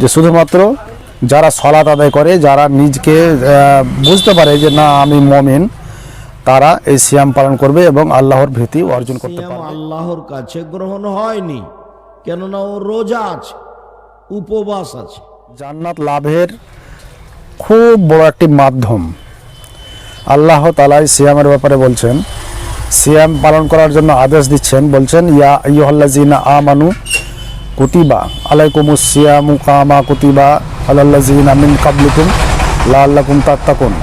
যে শুধুমাত্র যারা সলাত আদায় করে যারা নিজকে বুঝতে পারে যে না আমি মমিন তারা এই সিয়াম পালন করবে এবং আল্লাহর ভীতি অর্জন করতে পারবে। আল্লাহর কাছে গ্রহণ হয়নি কেননা ও রোজা আছে উপবাস আছে। জান্নাত লাভের খুব বড় একটি মাধ্যম। আল্লাহ তালাই সিয়ামের ব্যাপারে বলছেন সিয়াম পালন করার জন্য আদেশ দিচ্ছেন বলছেন ইয়া ইয়ুহাল্লাজিনা আমানু কুতিবা আলাইকুমুস সিয়ামু কামা কুতিবা আলাল্লাজিনা মিন কাবলিকুম লাআল্লাকুম তাত্তাকুন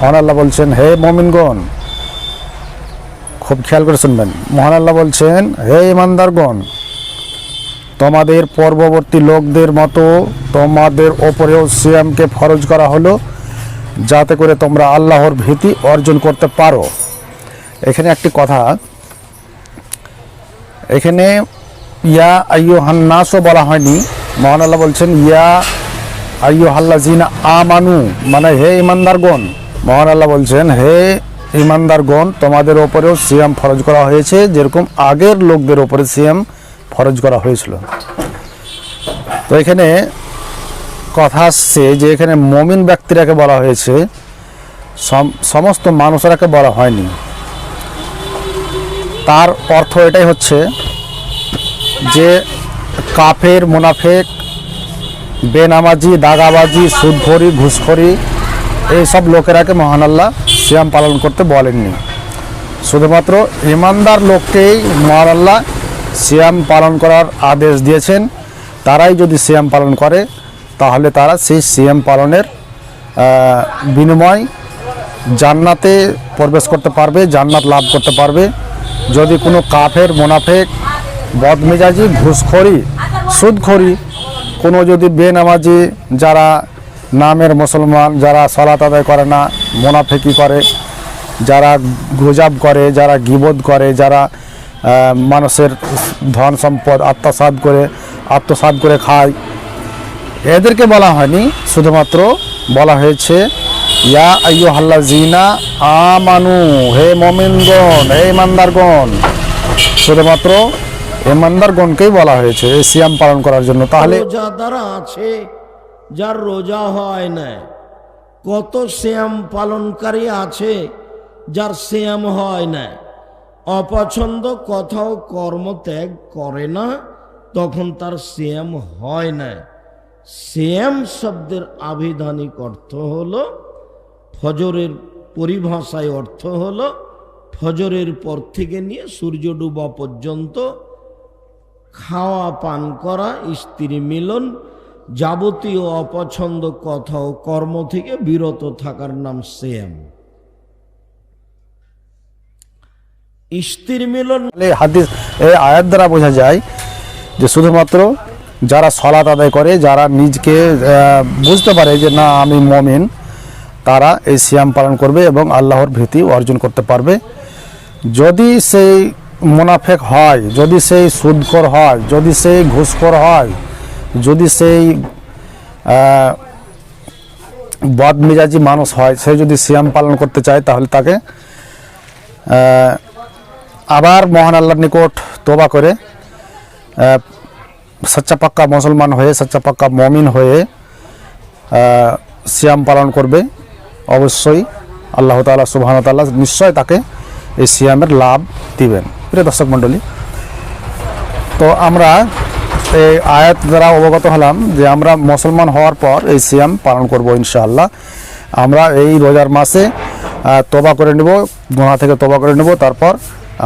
মহান আল্লাহ বলছেন, হে মমিনগণ, খুব খেয়াল করে শুনবেন। মহান আল্লাহ বলছেন, হে ইমানদারগণ, তোমাদের পূর্ববর্তী লোকদের মতো তোমাদের ওপরেও সিয়ামকে ফরজ করা হলো, যাতে করে তোমরা আল্লাহর ভীতি অর্জন করতে পারো। এখানে একটি কথা। এখানে ইয়া আইয়ু হান্নাসও বলা হয়নি। মহান আল্লাহ বলছেন, ইয়া আইয়ু হাল্লাজিনা আমানু মানে হে ইমানদারগণ মহান আল্লাহ বলছেন, হে ইমানদারগণ তোমাদের ওপরেও সিয়াম ফরজ করা হয়েছে, যেরকম আগের লোকদের ওপরে সিয়াম ফরজ করা হয়েছিল। তো এখানে কথা আসছে যে এখানে মমিন ব্যক্তিরাকে বলা হয়েছে, সম- সমস্ত মানুষেরাকে বলা হয়নি। তার অর্থ এটাই হচ্ছে যে কাফের, মুনাফেক, বেনামাজি, দাগাবাজি, সুদখড়ি, ঘুষখড়ি, এইসব লোকেরাকে মহান আল্লাহ সিয়াম পালন করতে বলেননি। শুধুমাত্র ইমানদার লোককেই মহান আল্লাহ সিয়াম পালন করার আদেশ দিয়েছেন। তারাই যদি সিয়াম পালন করে, তাহলে তারা সেই সিয়াম পালনের বিনিময় জান্নাতে প্রবেশ করতে পারবে, জান্নাত লাভ করতে পারবে। যদি কোনো কাফের, মোনাফেক বদমেজাজি, ঘুষখড়ি, সুদখড়ি, কোনো যদি বেনামাজি যারা নামের মুসলমান, যারা সলাত আদায় করে না, মোনাফেকি করে, যারা গুজাব করে, যারা গিবোধ করে, যারা মানুষের ধন সম্পদ আত্মসাৎ করে আত্মসাৎ করে খায়, এদেরকে বলা হয়নি। শুধুমাত্র বলা হয়েছে, ইয়া আইয়ু হাল্লা জিনা আমানু, হে মমিনগণ, হে ইমানদারগণ। শুধুমাত্র ইমানদারগণকেই বলা হয়েছে, এই সিয়াম পালন করার জন্য। তাহলে রোজা আছে, যার রোজা হয় না কত শ্যাম পালনকারী আছে, যার শ্যাম হয় না অপছন্দ কোথাও কর্ম ত্যাগ করে না, তখন তার শ্যাম হয় না শ্যাম শব্দের আবিধানিক অর্থ হল, ফজরের পরিভাষায় অর্থ হল, ফজরের পর থেকে নিয়ে সূর্য ডুবা পর্যন্ত খাওয়া পান করা স্ত্রী মিলন, যাবতীয় অপছন্দ কথা ও কর্ম থেকে বিরত থাকার নাম সেম স্ত্রী মিলন হাদিস, এই আয়াত দ্বারা বোঝা যায় যে শুধুমাত্র যারা সলাত আদায় করে, যারা নিজকে বুঝতে পারে যে না, আমি মমিন, তারা এই সিয়াম পালন করবে এবং আল্লাহর ভীতি অর্জন করতে পারবে। যদি সেই মুনাফেক হয়, যদি সেই সুদখোর হয়, যদি সেই ঘুষখোর হয়, যদি সেই বদমেজাজি মানুষ হয়, সে যদি সিয়াম পালন করতে চায়, তাহলে তাকে আবার মহান আল্লাহর নিকট তোবা করে সচ্চা পাক্কা মুসলমান হয়ে সচ্চা পাক্কা মমিন হয়ে সিয়াম পালন করবে। অবশ্যই আল্লাহ তালা সুবাহ তাল্লাহ নিশ্চয় তাকে এই সিয়ামের লাভ দিবেন। প্রিয় দর্শক মণ্ডলী, তো আমরা এই আয়াত দ্বারা অবগত হলাম যে আমরা মুসলমান হওয়ার পর এই সিয়াম পালন করব ইনশাআল্লাহ। আমরা এই রোজার মাসে তোবা করে নেব গোনা থেকে তোবা করে নেব, তারপর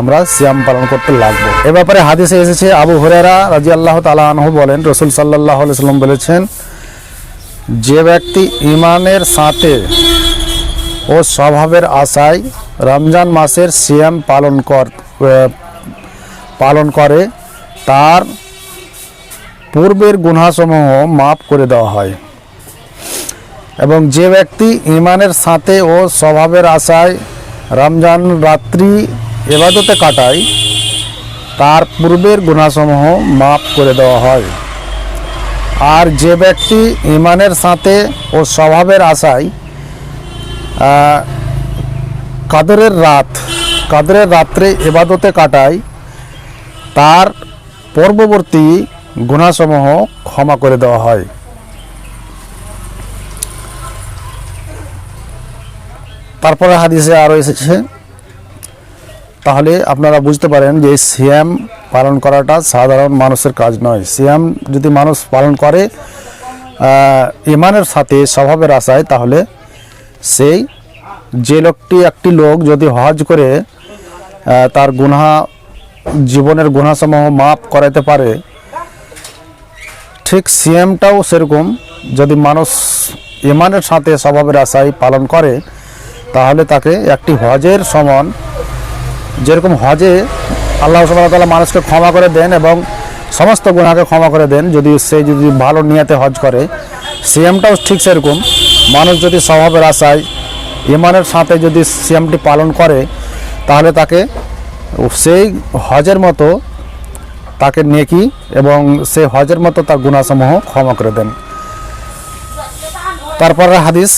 আমরা সিয়াম পালন করতে লাগবো। এ ব্যাপারে হাদিসে এসেছে, আবু হরেরা রাজি আল্লাহ তালা আনহু বলেন, রসুল সাল্লাহ সাল্লাম বলেছেন, যে ব্যক্তি ইমানের সাথে ও স্বভাবের আশায় রমজান মাসের সিয়াম পালন কর পালন করে। তার পূর্বের গুনাসমূহ মাফ করে দেওয়া হয়। এবং যে ব্যক্তি ইমানের সাথে ও স্বভাবের আশায় রমজান রাত্রি এবাদতে কাটায়, তার পূর্বের গুনাসমূহ মাফ করে দেওয়া হয়। আর যে ব্যক্তি ইমানের সাথে ও স্বভাবের আশায় কাদরের রাত, কাদরের রাত্রে এবাদতে কাটায় তার পর্ববর্তী গুণাসমূহ ক্ষমা করে দেওয়া হয়। তারপরে হাদিসে আরও এসেছে, তাহলে আপনারা বুঝতে পারেন যে সিএম পালন করাটা সাধারণ মানুষের কাজ নয়। সিএম যদি মানুষ পালন করে ইমানের সাথে স্বভাবের আশায়, তাহলে সেই যে লোকটি একটি লোক যদি হজ করে তার গুনাহ, জীবনের গুনাসমূহ মাফ করাতে পারে, ঠিক সিএমটাও সেরকম। যদি মানুষ ইমানের সাথে স্বভাবের আশায় পালন করে, তাহলে তাকে একটি হজের সমান, যেরকম হজে আল্লাহ তালা মানুষকে ক্ষমা করে দেন এবং সমস্ত গুণাকে ক্ষমা করে দেন, যদি সে যদি ভালো নিয়াতে হজ করে, সিএমটাও ঠিক সেরকম। মানুষ যদি স্বভাবের আশায় ইমানের সাথে যদি সিএমটি পালন করে, তাহলে তাকে সেই হজের মতো তাকে নেকি এবং সে হজের মতো তার গুণাসমূহ ক্ষমা করে দেন। তারপরে হাদিস